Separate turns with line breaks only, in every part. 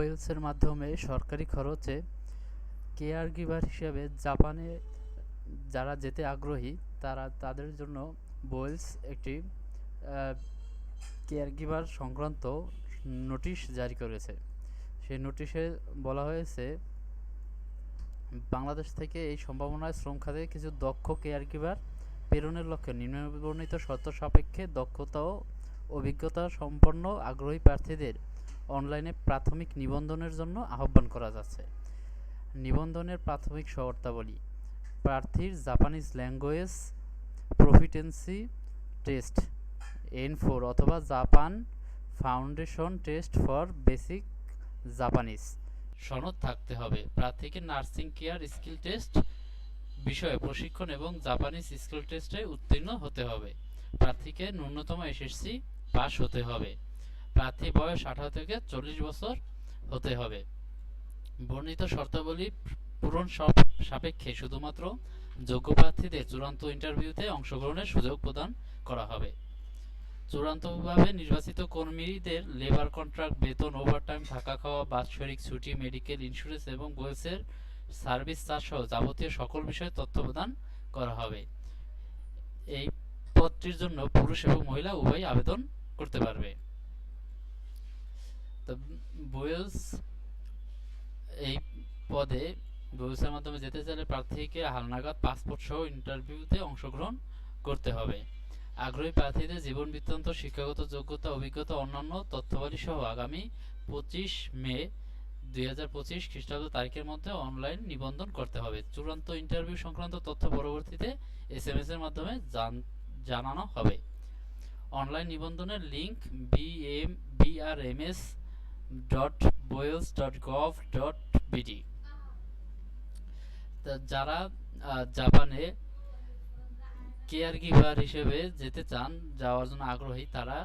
বোয়েলসের মাধ্যমে সরকারি খরচে কেয়ার গিভার হিসেবে জাপানে যারা যেতে আগ্রহী, তারা তাদের জন্য বোয়েলস একটি কেয়ার গিভার সংক্রান্ত নোটিশ জারি করেছে। সেই নোটিশে বলা হয়েছে, বাংলাদেশ থেকে এই সম্ভাবনায় শ্রম খাতে কিছু দক্ষ কেয়ার গিভার প্রেরণের লক্ষ্যে নিম্নবর্ণিত শর্ত সাপেক্ষে দক্ষতা ও অভিজ্ঞতা সম্পন্ন আগ্রহী প্রার্থীদের অনলাইনে প্রাথমিক নিবন্ধনের জন্য আহ্বান করা যাচ্ছে। নিবন্ধনের প্রাথমিক শর্তাবলী, প্রার্থীর Japanese language proficiency test, N four অথবা Japan foundation test for basic Japanese. সনদ থাকতে হবে। প্রার্থীকে নার্সিং কেয়ার স্কিল টেস্ট বিষয়ে প্রশিক্ষণ এবং জাপানিজ স্কিল টেস্টে উত্তীর্ণ হতে হবে। প্রার্থীকে ন্যূনতম এসএসসি পাস হতে হবে। প্রার্থী বয়স আঠারো থেকে চল্লিশ বছর হতে হবে। বর্ণিত শর্তাবলী পূরণ সব সাপেক্ষে শুধুমাত্র যোগ্য প্রার্থীদের চূড়ান্ত ইন্টারভিউতে অংশগ্রহণের সুযোগ প্রদান করা হবে। চূড়ান্তভাবে নির্বাচিত কর্মীদের লেবার কন্ট্রাক্ট বেতন ওভারটাইম থাকা খাওয়া, বাৎসরিক ছুটি মেডিকেল ইন্স্যুরেন্স এবং ওয়েলসের সার্ভিস চার্জ সহ যাবতীয় সকল বিষয়ে তথ্য প্রদান করা হবে। এই পদটির জন্য পুরুষ এবং মহিলা উভয়ই আবেদন করতে পারবে। তো বোয়েলস এই পদে বোয়েলসের মাধ্যমে যেতে চাইলে প্রার্থীকে হালনাগাদ পাসপোর্ট সহ ইন্টারভিউতে অংশগ্রহণ করতে হবে। আগ্রহী প্রার্থীদের জীবন বৃত্তান্ত, শিক্ষাগত যোগ্যতা, অভিজ্ঞতা, অন্যান্য তথ্যাবলী সহ আগামী পঁচিশ মে দুই হাজার পঁচিশ খ্রিস্টাব্দ তারিখের মধ্যে অনলাইন নিবন্ধন করতে হবে। চূড়ান্ত ইন্টারভিউ সংক্রান্ত তথ্য পরবর্তীতে এস এম এস এর মাধ্যমে জানানো হবে। অনলাইন নিবন্ধনের link B M B R M S dot বোয়েলস dot gov dot BD যারা জাপানে কেয়ার গিভার হিসেবে যেতে চান, যাওয়ার জন্য আগ্রহী, তারা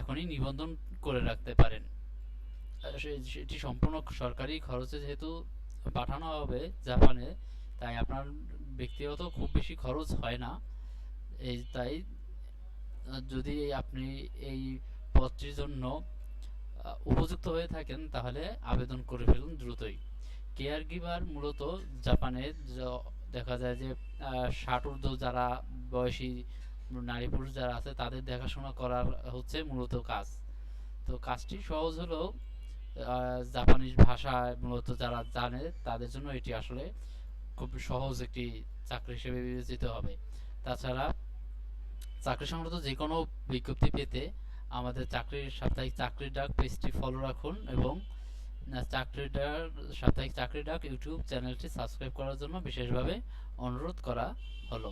এখনই নিবন্ধন করে রাখতে পারেন। সেটি সম্পূর্ণ সরকারি খরচে যেহেতু পাঠানো হবে জাপানে, তাই আপনার ব্যক্তিগত খুব বেশি খরচ হয় না। এই, তাই যদি আপনি এই পদটির জন্য উপযুক্ত হয়ে থাকেন, তাহলে আবেদন করে ফেলুন দ্রুতই। কেয়ার গিভার মূলত জাপানে দেখা যায় যে ষাট ঊর্ধ্ব যারা বয়সী নারী পুরুষ যারা আছে, তাদের দেখাশোনা করার হচ্ছে মূলত কাজ। তো কাজটি সহজ হলেও জাপানিজ ভাষা মূলত যারা জানে, তাদের জন্য এটি আসলে খুব সহজ একটি চাকরি হিসেবে বিবেচিত হবে। তাছাড়া, চাকরি সংক্রান্ত যে কোনো বিজ্ঞপ্তি পেতে আমাদের চাকরির সাপ্তাহিক চাকরির ডাক পেজটি ফলো রাখুন এবং চাকরির ডাক, সাপ্তাহিক চাকরির ডাক ইউটিউব চ্যানেলটি সাবস্ক্রাইব করার জন্য বিশেষভাবে অনুরোধ করা হলো।